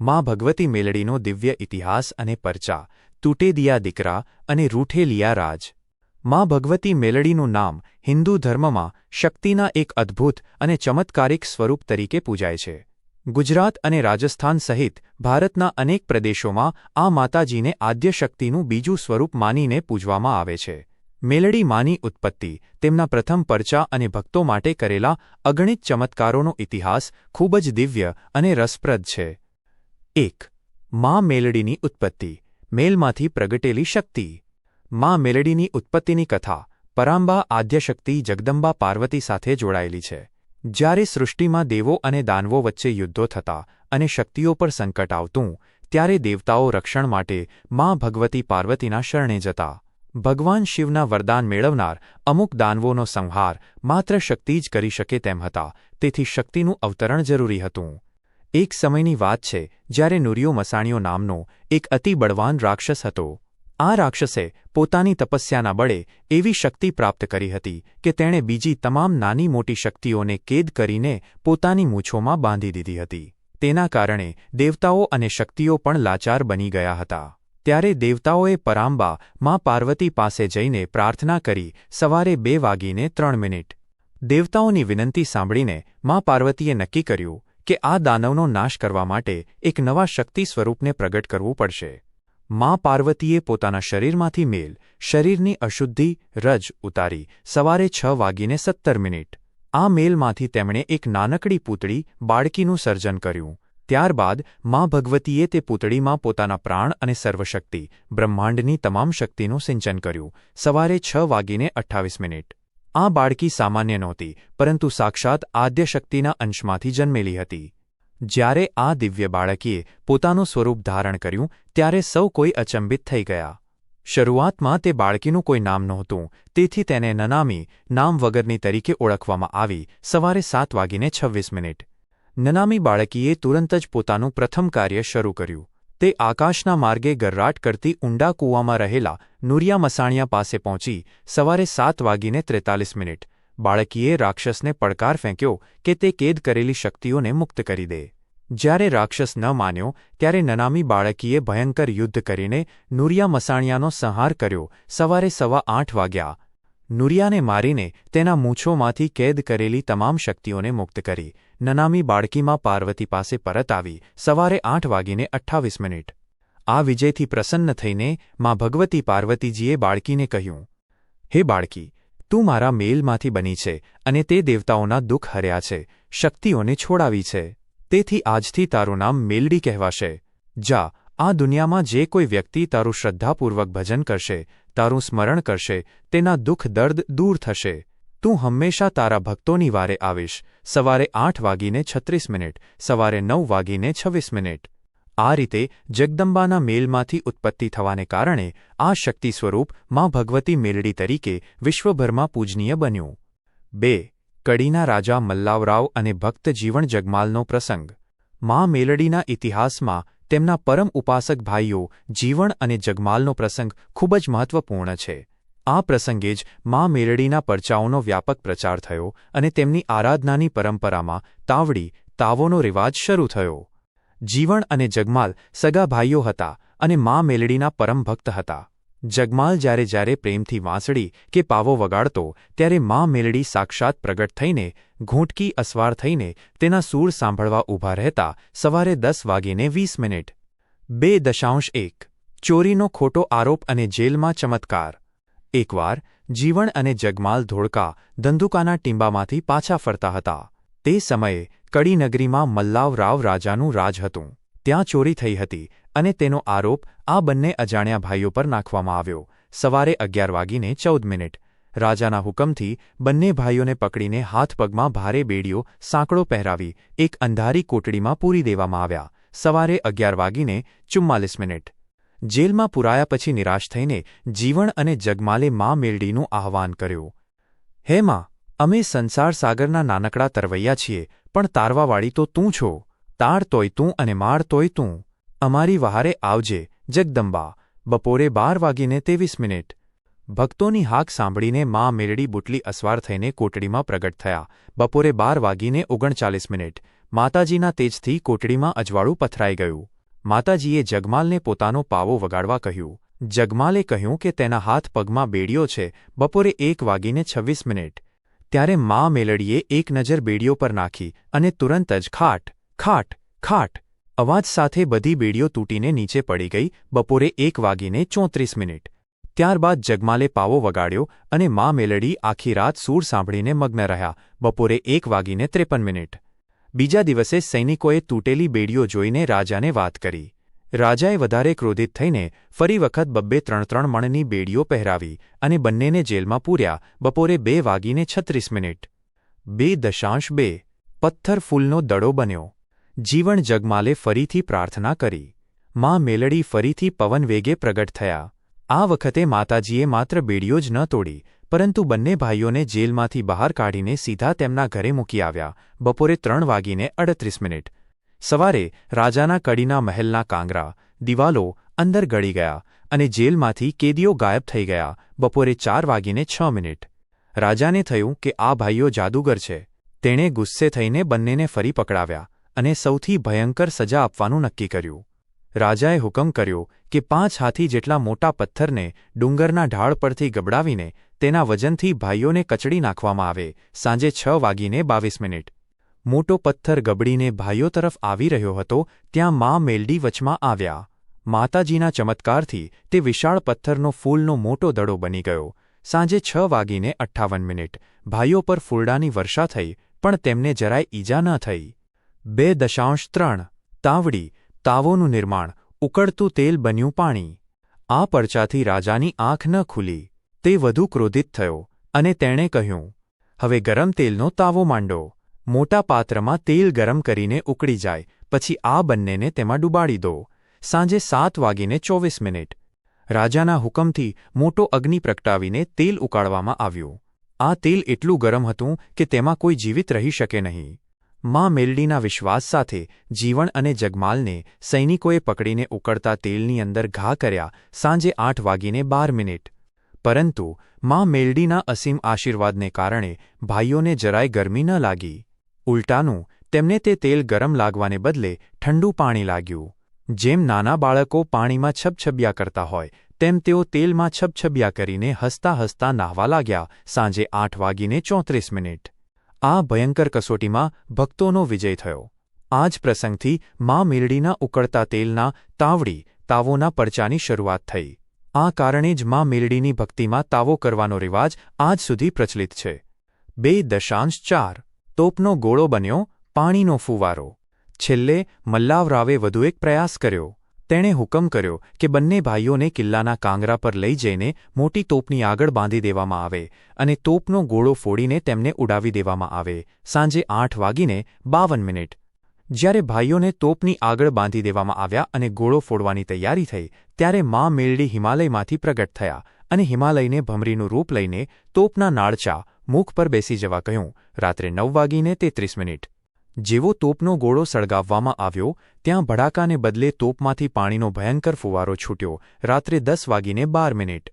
માં ભગવતી મેલડીનો દિવ્ય ઇતિહાસ અને પરચા તૂટે દિયા દીકરા અને રૂઠે લિયા રાજ. માં ભગવતી મેલડીનું નામ હિન્દુ ધર્મમાં શક્તિના એક અદ્ભુત અને ચમત્કારિક સ્વરૂપ તરીકે પૂજાય છે. ગુજરાત અને રાજસ્થાન સહિત ભારતના અનેક પ્રદેશોમાં આ માતાજીને આદ્ય શક્તિનું બીજું સ્વરૂપ માનીને પૂજવામાં આવે છે. મેલડી માની ઉત્પત્તિ, તેમના પ્રથમ પરચા અને ભક્તો માટે કરેલા અગણિત ચમત્કારોનો ઇતિહાસ ખૂબ જ દિવ્ય અને રસપ્રદ છે. એક, માં મેલડીની ઉત્પત્તિ, મેલમાંથી પ્રગટેલી શક્તિ. માં મેલડીની ઉત્પત્તિની કથા, પરાંબા આદ્યશક્તિ જગદંબા પાર્વતી સાથે જોડાયેલી છે. જ્યારે સૃષ્ટિમાં દેવો અને દાનવો વચ્ચે યુદ્ધો થતા અને શક્તિઓ પર સંકટ આવતું, ત્યારે દેવતાઓ રક્ષણ માટે મા ભગવતી પાર્વતીના શરણે જતા. ભગવાન શિવના વરદાન મેળવનાર અમુક દાનવોનો સંહાર માત્ર શક્તિ જ કરી શકે તેમ હતા, તેથી શક્તિનું અવતરણ જરૂરી હતું. એક સમયની વાત છે, જ્યારે નુરિયો મસાણીઓ નામનો એક અતિ બળવાન રાક્ષસ હતો. આ રાક્ષસે પોતાની તપસ્યાના બળે એવી શક્તિ પ્રાપ્ત કરી હતી કે તેણે બીજી તમામ નાની મોટી શક્તિઓને કેદ કરીને પોતાની મૂછોમાં બાંધી દીધી હતી. તેના કારણે દેવતાઓ અને શક્તિઓ પણ લાચાર બની ગયા હતા. ત્યારે દેવતાઓએ પરાંબા, મા પાર્વતી પાસે જઈને પ્રાર્થના કરી સવારે બે વાગીને ત્રણ મિનિટ. દેવતાઓની વિનંતી સાંભળીને મા પાર્વતીએ નક્કી કર્યું કે આ દાનવનો નાશ કરવા માટે એક નવા શક્તિ સ્વરૂપને પ્રગટ કરવું પડશે. મા પાર્વતીએ પોતાના શરીરમાંથી મેલ, શરીરની અશુદ્ધિ, રજ ઉતારી સવારે છ વાગીને સત્તર મિનિટ. આ મેલમાંથી તેમણે એક નાનકડી પૂતળી બાળકીનું સર્જન કર્યું. ત્યારબાદ મા ભગવતીએ તે પૂતળીમાં પોતાના પ્રાણ અને સર્વશક્તિ, બ્રહ્માંડની તમામ શક્તિનું સિંચન કર્યું. સવારે છ વાગીને અઠ્ઠાવીસ મિનિટ. આ બાળકી સામાન્ય નહોતી, પરંતુ સાક્ષાત આદ્યશક્તિના અંશમાંથી જન્મેલી હતી. જ્યારે આ દિવ્ય બાળકીએ પોતાનું સ્વરૂપ ધારણ કર્યું, ત્યારે સૌ કોઈ અચંબિત થઈ ગયા. શરૂઆતમાં તે બાળકીનું કોઈ નામ નહોતું, તેથી તેને નનામી, નામ વગરની તરીકે ઓળખવામાં આવી, સવારે સાત વાગીને છવ્વીસ મિનિટ. નનામી બાળકીએ તુરંત જ પોતાનું પ્રથમ કાર્ય શરૂ કર્યું. તે આકાશના માર્ગે ગર્રાટ કરતી ઊંડા કૂવામાં રહેલા નુરિયા મસાણિયા પાસે પહોંચી સવારે સાત વાગીને ત્રેતાલીસ મિનિટ. બાળકીએ રાક્ષસને પડકાર ફેંક્યો કે તે કેદ કરેલી શક્તિઓને મુક્ત કરી દે. જ્યારે રાક્ષસ ન માન્યો, ત્યારે નનામી બાળકીએ ભયંકર યુદ્ધ કરીને નુરિયા મસાણિયાનો સંહાર કર્યો સવારે સવા આઠ વાગ્યા. નુરિયાને મારીને તેના મૂછોમાંથી કેદ કરેલી તમામ શક્તિઓને મુક્ત કરી. નનામી બાળકીમાં પાર્વતી પાસે પરત આવી સવારે આઠ વાગીને અઠ્ઠાવીસ મિનિટ. આ વિજયથી પ્રસન્ન થઈને માં ભગવતી પાર્વતીજીએ બાળકીને કહ્યું, હે બાળકી, તું મારા મેલમાંથી બની છે અને તે દેવતાઓના દુઃખ હર્યા છે, શક્તિઓને છોડાવી છે. તેથી આજથી તારું નામ મેલડી કહેવાશે. જા, આ દુનિયામાં જે કોઈ વ્યક્તિ તારું શ્રદ્ધાપૂર્વક ભજન કરશે, તારું સ્મરણ કરશે, તેના દુઃખ દર્દ દૂર થશે. તું હંમેશા તારા ભક્તોની વારે આવીશ. સવારે આઠ વાગીને છત્રીસ મિનિટ, સવારે નવ વાગીને છવ્વીસ મિનિટ. આ રીતે જગદંબાના મેલમાંથી ઉત્પત્તિ થવાને કારણે આ શક્તિ સ્વરૂપમાં ભગવતી મેલડી તરીકે વિશ્વભરમાં પૂજનીય બન્યું. બે, કડીના રાજા મલ્લાવરાવ અને ભક્ત જીવણ જગમાલનો પ્રસંગ. માં મેલડીના ઇતિહાસમાં તેમના પરમ ઉપાસક ભાઈઓ જીવણ અને જગમાલનો પ્રસંગ ખૂબ જ મહત્વપૂર્ણ છે. આ પ્રસંગે જ મા મેરડીના પરચાઓનો વ્યાપક પ્રચાર થયો અને તેમની આરાધનાની પરંપરામાં તાવડી, તાવોનો રિવાજ શરૂ થયો. જીવણ અને જગમાલ સગા ભાઈઓ હતા અને મા મેલડીના પરમ ભક્ત હતા. જગમાલ જ્યારે જ્યારે પ્રેમથી વાંસળી કે પાવો વગાડતો ત્યારે મા મેલડી સાક્ષાત પ્રગટ થઈને, ઘૂંટકી અસવાર થઈને તેના સૂર સાંભળવા ઊભા રહેતા સવારે દસ વાગીને વીસ મિનિટ. બે દશાંશ એક. ચોરીનો ખોટો આરોપ અને જેલમાં ચમત્કાર. એકવાર જીવણ અને જગમાલ ધોળકા ધંધુકાના ટીંબામાંથી પાછા ફરતા હતા. તે સમયે કડીનગરીમાં મલ્લાવરાવ રાજાનું રાજ હતું. ત્યાં ચોરી થઈ હતી અને તેનો આરોપ આ બંને અજાણ્યા ભાઈઓ પર નાખવામાં આવ્યો. સવારે અગિયાર વાગીને ચૌદ મિનિટ. રાજાના હુકમથી બંને ભાઈઓને પકડીને હાથપગમાં ભારે બેડીઓ, સાંકળો પહેરાવી એક અંધારી કોટડીમાં પૂરી દેવામાં આવ્યા. સવારે અગિયાર વાગીને ચુમ્માલીસ મિનિટ. જેલમાં પુરાયા પછી નિરાશ થઈને જીવણ અને જગમાલે મા મેલડીનું આહવાન કર્યું. હે માં, અમે સંસાર સાગરના નાનકડા તરવૈયા છીએ, પણ તારવાવાળી તો તું છો. તાર તોય તું અને માર તોય તું. અમારી વહારે આવજે, જગદંબા. બપોરે બાર વાગીને ત્રેવીસ મિનિટ. ભક્તોની હાક સાંભળીને મા મેરડી બુટલી અસવાર થઈને કોટડીમાં પ્રગટ થયા. બપોરે બાર વાગીને ઓગણચાલીસ મિનિટ. માતાજીના તેજથી કોટડીમાં અજવાળું પથરાઈ ગયું. માતાજીએ જગમાલને પોતાનો પાવો વગાડવા કહ્યું. જગમાલે કહ્યું કે તેના હાથ પગમાં બેડીઓ છે, બપોરે એક વાગીને છવ્વીસ મિનિટ. ત્યારે મા મેલડીએ એક નજર બેડીઓ પર નાખી અને તુરંત જ ખાટ ખાટ ખાટ, અવાજ સાથે બધી બેડીઓ તૂટીને નીચે પડી ગઈ, બપોરે એક વાગીને ચોત્રીસ મિનિટ. ત્યારબાદ જગમાલે પાવો વગાડ્યો અને મા મેલડી આખી રાત સૂર સાંભળીને મગ્ન રહ્યા. બપોરે એક વાગીને ત્રેપન મિનિટ. બીજા દિવસે સૈનિકોએ તૂટેલી બેડીઓ જોઈને રાજાને વાત કરી. રાજાએ વધારે ક્રોધિત થઈને ફરી વખત બબ્બે ત્રણ ત્રણ મણની બેડીઓ પહેરાવી અને બંનેને જેલમાં પૂર્યા, બપોરે બે વાગીને છત્રીસ મિનિટ. બે દશાંશ બે, પથ્થર ફૂલનો દડો બન્યો. જીવન જગમાલે ફરીથી પ્રાર્થના કરી. માં મેલડી ફરીથી પવન વેગે પ્રગટ થયા. આ વખતે માતાજીએ માત્ર બેડીઓ જ ન તોડી પરંતુ બંને ભાઈઓને જેલમાંથી બહાર કાઢીને સીધા તેમના ઘરે મૂકી આવ્યા. બપોરે ત્રણ વાગીને અડત્રીસ મિનિટ. સવારે રાજાના કડીના મહેલના કાંગરા, દિવાલો અંદર ગળી ગયા અને જેલમાંથી કેદીઓ ગાયબ થઈ ગયા. બપોરે ચાર વાગીને છ મિનિટ. રાજાને થયું કે આ ભાઈઓ જાદુગર છે. તેણે ગુસ્સે થઈને બંનેને ફરી પકડાવ્યા અને સૌથી ભયંકર સજા આપવાનું નક્કી કર્યું. રાજાએ હુકમ કર્યો કે પાંચ હાથી જેટલા મોટા પથ્થરને ડુંગરના ઢાળ પરથી ગબડાવીને તેના વજનથી ભાઈઓને કચડી નાખવામાં આવે, સાંજે છ વાગીને બાવીસ મિનિટ. મોટો પથ્થર ગબડીને ભાઈઓ તરફ આવી રહ્યો હતો, ત્યાં મા મેલડી વચમાં આવ્યા. માતાજીના ચમત્કારથી તે વિશાળ પથ્થરનો ફૂલનો મોટો દડો બની ગયો. સાંજે છ વાગીને અઠ્ઠાવન મિનિટ. ભાઈઓ પર ફૂલડાની વર્ષા થઈ, પણ તેમને જરાય ઈજા ન થઈ. બે દશાંશ ત્રણ. તાવડી તાવોનું નિર્માણ, ઉકળતું તેલ બન્યું પાણી. આ પરચાથી રાજાની આંખ ન ખુલી. તે વધુ ક્રોધિત થયો અને તેણે કહ્યું, હવે ગરમ તેલનો તાવો માંડો. મોટા પાત્રમાં તેલ ગરમ કરીને ઉકળી જાય, પછી આ બંનેને તેમાં ડૂબાડી દો. સાંજે સાત વાગીને ચોવીસ મિનિટ. રાજાના હુકમથી મોટો અગ્નિ પ્રગટાવીને તેલ ઉકાળવામાં આવ્યું. આ તેલ એટલું ગરમ હતું કે તેમાં કોઈ જીવિત રહી શકે નહીં. માં મેલડીના વિશ્વાસ સાથે જીવણ અને જગમાલને સૈનિકોએ પકડીને ઉકળતા તેલની અંદર ઘા કર્યા સાંજે આઠ વાગીને બાર મિનિટ. પરંતુ માં મેલડીના અસીમ આશીર્વાદને કારણે ભાઈઓને જરાય ગરમી ન લાગી. ઉલટાનું, તેમને તે તેલ ગરમ લાગવાને બદલે ઠંડુ પાણી લાગ્યું. જેમ નાના બાળકો પાણીમાં છબછબિયા કરતા હોય, તેમ તેઓ તેલમાં છબછબિયા કરીને હસતા હસતા નાહવા લાગ્યા સાંજે આઠ વાગીને ચોત્રીસ મિનિટ. આ ભયંકર કસોટીમાં ભક્તોનો વિજય થયો. આ જ પ્રસંગથી મા મેલડીના ઉકળતા તેલના તાવડી, તાવોના પરચાની શરૂઆત થઈ. આ કારણે જ મા મેલડીની ભક્તિમાં તાવો કરવાનો રિવાજ આજ સુધી પ્રચલિત છે. બે દશાંશ ચાર. તોપનો ગોળો બન્યો, પાણીનો ફુવારો. છેલ્લે મલ્લાવરાવે વધુ એક પ્રયાસ કર્યો. તેણે હુકમ કર્યો કે બંને ભાઈઓને કિલ્લાના કાંગરા પર લઈ જઈને મોટી તોપની આગળ બાંધી દેવામાં આવે અને તોપનો ગોળો ફોડીને તેમને ઉડાવી દેવામાં આવે. સાંજે આઠ વાગીને બાવન મિનિટ. જ્યારે ભાઈઓને તોપની આગળ બાંધી દેવામાં આવ્યા અને ગોળો ફોડવાની તૈયારી થઈ, ત્યારે મા મેલડી હિમાલયમાંથી પ્રગટ થયા અને હિમાલયને ભમરીનું રૂપ લઈને તોપના નાળચા મુખ પર બેસી જવા કહ્યું, રાત્રે નવ વાગીને તેત્રીસ મિનિટ. જેવો તોપનો ગોળો સળગાવવામાં આવ્યો, ત્યાં ભડાકાને બદલે તોપમાંથી પાણીનો ભયંકર ફુવારો છૂટ્યો, રાત્રે દસ વાગીને બાર મિનિટ.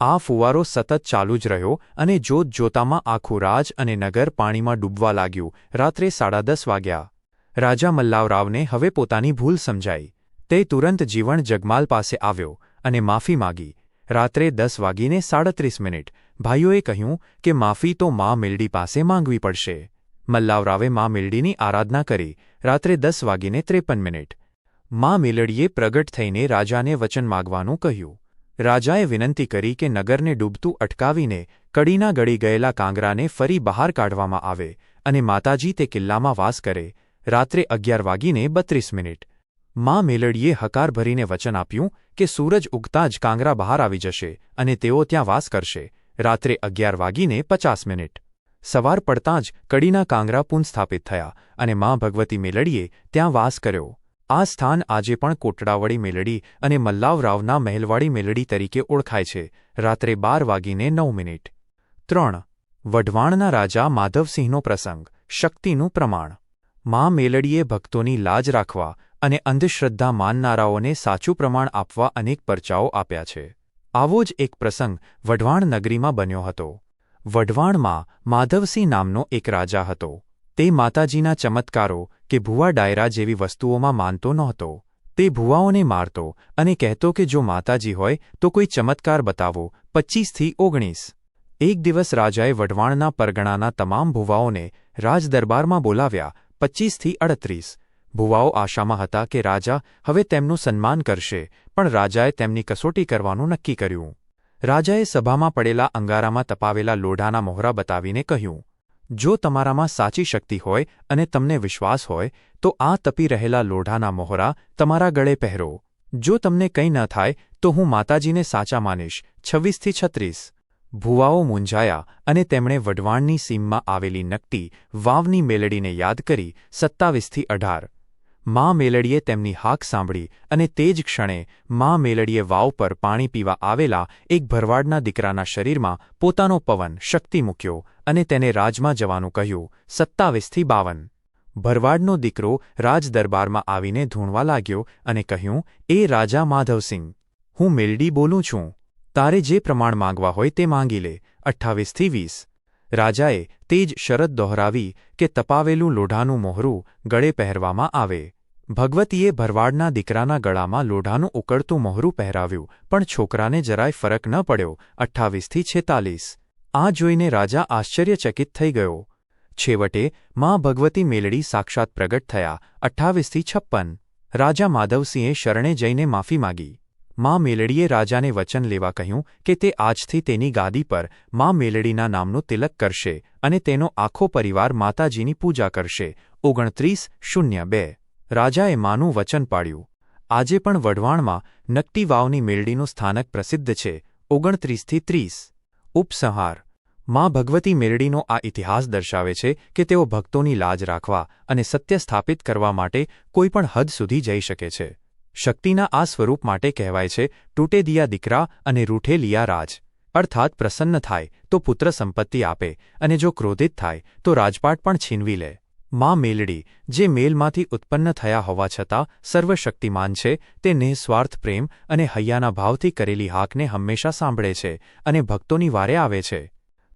આ ફુવારો સતત ચાલુ જ રહ્યો અને જોત જોતામાં આખું રાજ અને નગર પાણીમાં ડૂબવા લાગ્યું, રાત્રે સાડા દસ વાગ્યા. રાજા મલ્લાવરાવને હવે પોતાની ભૂલ સમજાઈ. તે તુરંત જીવણ જગમાલ પાસે આવ્યો અને માફી માગી. રાત્રે દસ વાગીને સાડત્રીસ મિનિટ. ભાઈઓએ કહ્યું કે માફી તો મા મેલડી પાસે માંગવી પડશે. મલ્લાવરાવે મા મેલડીની આરાધના કરી. રાત્રે દસ વાગીને ત્રેપન મિનિટ. મા મેલડીએ પ્રગટ થઈને રાજાને વચન માગવાનું કહ્યું. રાજાએ વિનંતી કરી કે નગરને ડૂબતું અટકાવીને કડીના ગળી ગયેલા કાંગરાને ફરી બહાર કાઢવામાં આવે અને માતાજી તે કિલ્લામાં વાસ કરે. રાત્રે અગિયાર વાગીને બત્રીસ મિનિટ. મા મેલડીએ હકાર ભરીને વચન આપ્યું કે સૂરજ ઉગતા જ કાંગરા બહાર આવી જશે અને તેઓ ત્યાં વાસ કરશે. રાત્રે અગિયાર વાગીને પચાસ મિનિટ. સવાર પડતાં જ કડીના કાંગરા પુનઃસ્થાપિત થયા અને મા ભગવતી મેલડીએ ત્યાં વાસ કર્યો. આ સ્થાન આજે પણ કોટડાવાળી મેલડી અને મલ્લાવરાવના મહેલવાડી મેલડી તરીકે ઓળખાય છે. રાત્રે બાર વાગીને નવ મિનિટ. ત્રણ. વઢવાણના રાજા માધવસિંહનો પ્રસંગ. શક્તિનું પ્રમાણ. મા મેલડીએ ભક્તોની લાજ રાખવા અને અંધશ્રદ્ધા માનનારાઓને સાચું પ્રમાણ આપવા અનેક પરચાઓ આપ્યા છે. આવો જ એક પ્રસંગ વઢવાણ નગરીમાં બન્યો હતો. વઢવાણમાં માધવસિંહ નામનો એક રાજા હતો. તે માતાજીના ચમત્કારો કે ભુવા ડાયરા જેવી વસ્તુઓમાં માનતો નહોતો. તે ભુવાઓને મારતો અને કહેતો કે જો માતાજી હોય તો કોઈ ચમત્કાર બતાવો. પચ્ચીસથી ઓગણીસ. એક દિવસ રાજાએ વઢવાણના પરગણાના તમામ ભુવાઓને રાજદરબારમાં બોલાવ્યા. પચ્ચીસથી અડત્રીસ. ભુવાઓ આશામાં હતા કે રાજા હવે તેમનું સન્માન કરશે, પણ રાજાએ તેમની કસોટી કરવાનું નક્કી કર્યું. રાજાએ સભામાં પડેલા અંગારામાં તપાવેલા લોઢાના મોહરા બતાવીને કહ્યું, જો તમારામાં સાચી શક્તિ હોય અને તમને વિશ્વાસ હોય, તો આ તપી રહેલા લોઢાના મોહરા તમારા ગળે પહેરો. જો તમને કંઈ ન થાય, તો હું માતાજીને સાચા માનીશ. છવ્વીસથી છત્રીસ. ભુવાઓ મૂંઝાયા અને તેમણે વઢવાણની સીમમાં આવેલી નકટી વાવની મેલડીને યાદ કરી સત્તાવીસથી અઢાર. મા મેલડીએ તેમની હાક સાંભળી અને તે જ ક્ષણે મા મેલડીએ વાવ પર પાણી પીવા આવેલા એક ભરવાડના દીકરાના શરીરમાં પોતાનો પવન, શક્તિ મૂક્યો અને તેને રાજમાં જવાનું કહ્યું, સત્તાવીસથી બાવન. ભરવાડનો દીકરો રાજદરબારમાં આવીને ધૂણવા લાગ્યો અને કહ્યું, એ રાજા માધવસિંહ, હું મેલડી બોલું છું. તારે જે પ્રમાણ માંગવા હોય તે માંગી લે, અઠ્ઠાવીસથી વીસ. રાજાએ તે જ શરત દોહરાવી કે તપાવેલું લોઢાનું મોહરું ગળે પહેરવામાં આવે. ભગવતીએ ભરવાડના દીકરાના ગળામાં લોઢાનું ઉકળતું મોહરું પહેરાવ્યું, પણ છોકરાને જરાય ફરક ન પડ્યો. અઠ્ઠાવીસથી છેતાલીસ. આ જોઈને રાજા આશ્ચર્યચકિત થઈ ગયો. છેવટે મા ભગવતી મેલડી સાક્ષાત પ્રગટ થયા. અઠ્ઠાવીસથી છપ્પન. રાજા માધવસિંહે શરણે જઈને માફી માગી. મા મેલડીએ રાજાને વચન લેવા કહ્યું કે તે આજથી તેની ગાદી પર મા મેલડીના નામનું તિલક કરશે અને તેનો આખો પરિવાર માતાજીની પૂજા કરશે. ઓગણત્રીસ શૂન્ય બે. રાજાએ માનું વચન પાડ્યું. આજે પણ વઢવાણમાં નકટી વાવની મેલડીનું સ્થાનક પ્રસિદ્ધ છે, ઓગણત્રીસથી ત્રીસ. ઉપસંહાર. મા ભગવતી મેરડીનો આ ઇતિહાસ દર્શાવે છે કે તેઓ ભક્તોની લાજ રાખવા અને સત્ય સ્થાપિત કરવા માટે કોઈપણ હદ સુધી જઈ શકે છે. શક્તિના આ સ્વરૂપ માટે કહેવાય છે, તૂટે દિયા દીકરા અને રૂઠે લિયા રાજ. અર્થાત પ્રસન્ન થાય તો પુત્ર સંપત્તિ આપે અને જો ક્રોધિત થાય તો રાજપાટ પણ છીનવી લે. માં મેલડી, જે મેલમાંથી ઉત્પન્ન થયા હોવા છતાં સર્વશક્તિમાન છે તે નિઃસ્વાર્થ પ્રેમ અને હૈયાના ભાવથી કરેલી હાકને હંમેશા સાંભળે છે અને ભક્તોની વારે આવે છે.